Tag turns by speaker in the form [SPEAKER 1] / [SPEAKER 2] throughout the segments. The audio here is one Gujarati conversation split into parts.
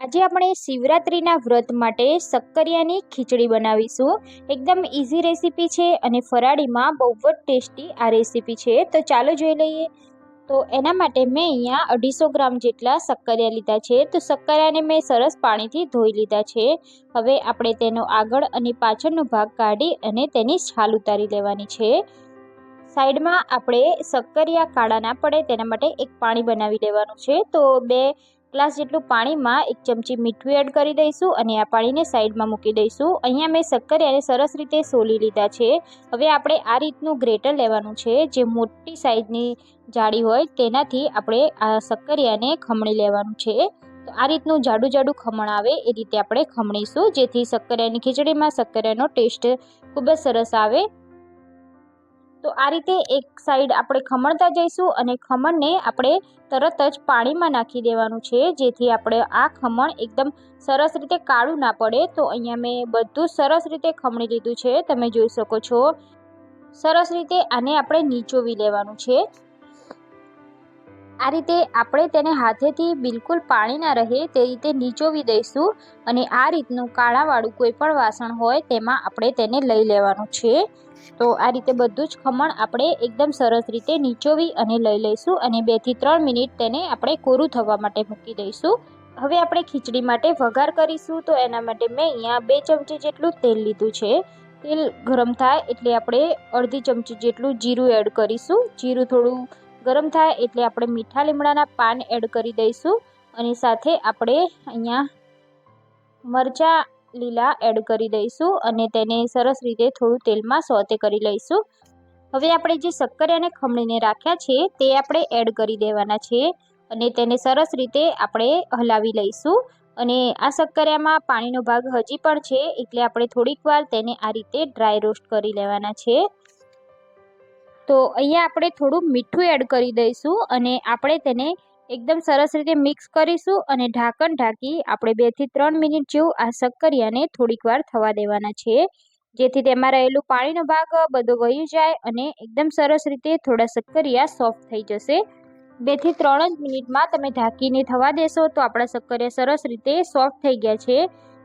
[SPEAKER 1] આજે આપણે શિવરાત્રિના વ્રત માટે શક્કરિયાની ખીચડી બનાવીશું. એકદમ ઇઝી રેસીપી છે અને ફરાળીમાં બહુ જ ટેસ્ટી આ રેસીપી છે. તો ચાલો જોઈ લઈએ. તો એના માટે મેં અહીંયા અઢીસો ગ્રામ જેટલા શક્કરિયા લીધા છે. તો શક્કરિયાને મેં સરસ પાણીથી ધોઈ લીધા છે. હવે આપણે તેનો આગળ અને પાછળનો ભાગ કાઢી અને તેની છાલ ઉતારી લેવાની છે. સાઈડમાં આપણે શક્કરિયા કાળા ના પડે તેના માટે એક પાણી બનાવી લેવાનું છે. તો બે ગ્લાસ જેટલું પાણીમાં એક ચમચી મીઠું એડ કરી દઈશું અને આ પાણીને સાઈડમાં મૂકી દઈશું. અહીંયા મેં શક્કરિયાને સરસ રીતે સોલી લીધા છે. હવે આપણે આ રીતનું ગ્રેટર લેવાનું છે. જે મોટી સાઈઝની જાડી હોય તેનાથી આપણે આ શક્કરિયાને ખમણી લેવાનું છે. તો આ રીતનું જાડું જાડું ખમણ આવે એ રીતે આપણે ખમણીશું. જેથી શક્કરિયાની ખીચડીમાં શક્કરિયાનો ટેસ્ટ ખૂબ જ સરસ આવે. તો આ રીતે એક સાઈડ આપણે ખમણતા જઈશું અને ખમણને આપણે તરત જ પાણીમાં નાખી દેવાનું છે. જેથી આપણે આ ખમણ એકદમ સરસ રીતે કાળું ના પડે. તો અહીંયા મેં બધું સરસ રીતે ખમણી લીધું છે. તમે જોઈ શકો છો. સરસ રીતે આને આપણે નીચોવી લેવાનું છે. આ રીતે આપણે તેને હાથેથી બિલકુલ પાણી ના રહે તે રીતે નીચોવી દઈશું અને આ રીતનું કાળાવાળું કોઈ પણ વાસણ હોય તેમાં આપણે તેને લઈ લેવાનું છે. તો આ રીતે બધું જ ખમણ આપણે એકદમ સરસ રીતે નીચોવી અને લઈ લઈશું અને બેથી ત્રણ મિનિટ તેને આપણે કોરું થવા માટે મૂકી દઈશું. હવે આપણે ખીચડી માટે વઘાર કરીશું તો એના માટે મેં અહીંયા બે ચમચી જેટલું તેલ લીધું છે. તેલ ગરમ થાય એટલે આપણે અડધી ચમચી જેટલું જીરું એડ કરીશું. જીરું થોડું ગરમ થાય એટલે આપણે મીઠા લીમડાના પાન એડ કરી દઈશું. અને સાથે આપણે અહીંયા મરચાં લીલા એડ કરી દઈશું અને તેને સરસ રીતે થોડું તેલમાં સોતે કરી લઈશું. હવે આપણે જે શક્કરિયાને ખમણીને રાખ્યા છે તે આપણે એડ કરી દેવાના છે અને તેને સરસ રીતે આપણે હલાવી લઈશું. અને આ શક્કરિયામાં પાણીનો ભાગ હજી પણ છે એટલે આપણે થોડીક વાર તેને આ રીતે ડ્રાય રોસ્ટ કરી લેવાના છે. તો અહીંયા આપણે થોડું મીઠું એડ કરી દઈશું અને આપણે તેને એકદમ સરસ રીતે મિક્સ કરીશું અને ઢાંકણ ઢાંકી આપણે બેથી ત્રણ મિનિટ જેવું આ શક્કરિયાને થોડીક વાર થવા દેવાના છે. જેથી તેમાં રહેલું પાણીનો ભાગ બધો વહી જાય અને એકદમ સરસ રીતે થોડા શક્કરિયા સોફ્ટ થઈ જશે. બેથી ત્રણ જ મિનિટમાં તમે ઢાંકીને થવા દેશો તો આપણા શક્કરિયા સરસ રીતે સોફ્ટ થઈ ગયા છે.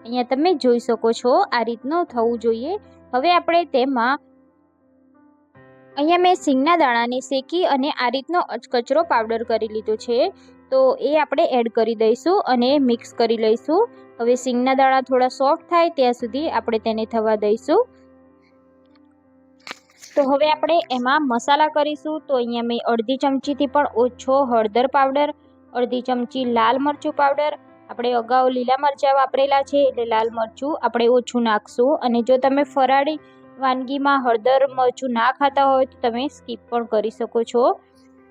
[SPEAKER 1] અહીંયા તમે જોઈ શકો છો આ રીતનું થવું જોઈએ. હવે આપણે તેમાં અહીંયા મેં સિંગના દાણાને શેકી અને આ રીતનો કચરો પાવડર કરી લીધો છે. તો એ આપણે એડ કરી દઈશું અને મિક્સ કરી લઈશું. હવે સિંગના દાણા થોડા સોફ્ટ થાય ત્યાં સુધી આપણે તેને થવા દઈશું. તો હવે આપણે એમાં મસાલા કરીશું. તો અહીંયા મેં અડધી ચમચીથી પણ ઓછો હળદર પાવડર, અડધી ચમચી લાલ મરચું પાવડર. આપણે અગાઉ લીલા મરચાં વાપરેલા છે એટલે લાલ મરચું આપણે ઓછું નાખશું. અને જો તમે ફરાળી વાનગીમાં હળદર મરચું ના ખાતા હોય તો તમે સ્કીપ પણ કરી શકો છો.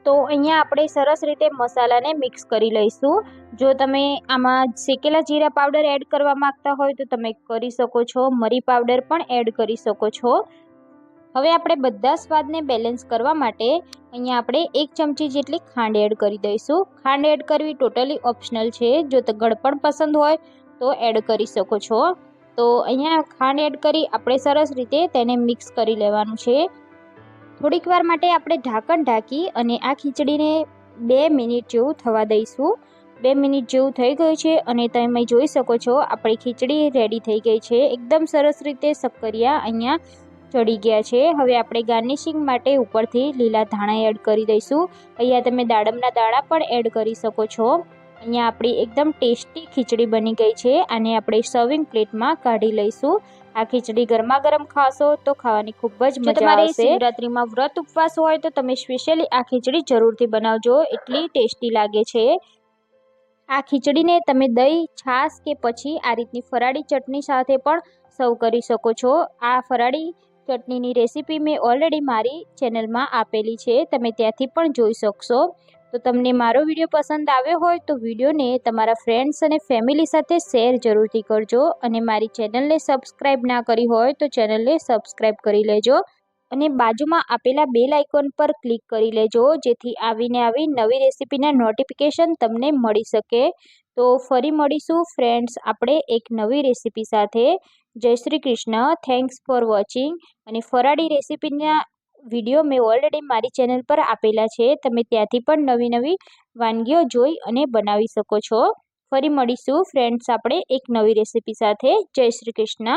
[SPEAKER 1] તો અહીંયા આપણે સરસ રીતે મસાલાને મિક્સ કરી લઈશું. જો તમે આમાં શેકેલા જીરા પાવડર એડ કરવા માંગતા હોય તો તમે કરી શકો છો. મરી પાવડર પણ એડ કરી શકો છો. હવે આપણે બધા સ્વાદને બેલેન્સ કરવા માટે અહીંયા આપણે એક ચમચી જેટલી ખાંડ એડ કરી દઈશું. ખાંડ એડ કરવી ટોટલી ઓપ્શનલ છે. જો ગળપણ પસંદ હોય તો એડ કરી શકો છો. તો અહીંયા ખાંડ એડ કરી આપણે સરસ રીતે તેને મિક્સ કરી લેવાનું છે. થોડીક વાર માટે આપણે ઢાંકણ ઢાંકી અને આ ખીચડીને બે મિનિટ જેવું થવા દઈશું. બે મિનિટ જેવું થઈ ગયું છે અને તમે જોઈ શકો છો આપણી ખીચડી રેડી થઈ ગઈ છે. એકદમ સરસ રીતે શક્કરિયા અહીંયા ચડી ગયા છે. હવે આપણે ગાર્નિશિંગ માટે ઉપરથી લીલા ધાણા એડ કરી દઈશું. અહીંયા તમે દાડમના દાણા પણ એડ કરી શકો છો. અહીંયા આપણી એકદમ ટેસ્ટી ખીચડી બની ગઈ છે અને આપણે સર્વિંગ પ્લેટમાં કાઢી લઈશું. આ ખીચડી ગરમા ગરમ ખાશો તો ખાવાની ખૂબ જ મજા આવશે. શિવરાત્રીમાં વ્રત ઉપવાસ હોય તો તમે સ્પેશિયલી આ ખીચડી જરૂરથી બનાવજો એટલી ટેસ્ટી લાગે છે. આ ખીચડીને તમે દહીં છાશ કે પછી આ રીતની ફરાળી ચટણી સાથે પણ સર્વ કરી શકો છો. આ ફરાળી ચટણીની રેસીપી મેં ઓલરેડી મારી ચેનલમાં આપેલી છે તમે ત્યાંથી પણ જોઈ શકશો. તો તમને મારો વીડિયો પસંદ આવ્યો હોય તો વિડીયોને તમારા ફ્રેન્ડ્સ અને ફેમિલી સાથે શેર જરૂરથી કરજો અને મારી ચેનલને સબસ્ક્રાઈબ ના કરી હોય તો ચેનલને સબસ્ક્રાઈબ કરી લેજો અને બાજુમાં આપેલા બેલ આઇકોન પર ક્લિક કરી લેજો, જેથી આવીને આવી નવી રેસીપીના નોટિફિકેશન તમને મળી શકે. તો ફરી મળીશું ફ્રેન્ડ્સ આપણે એક નવી રેસીપી સાથે. જય Shri Krishna thanks for watching અને ફરાળી રેસીપીના વીડિયો મેં ઓલરેડી મારી ચેનલ પર આપેલા છે. તમે ત્યાંથી પણ નવી નવી વાનગીઓ જોઈ અને બનાવી શકો છો. ફરી મળીશું ફ્રેન્ડ્સ આપણે એક નવી રેસીપી સાથે. જય શ્રી કૃષ્ણ.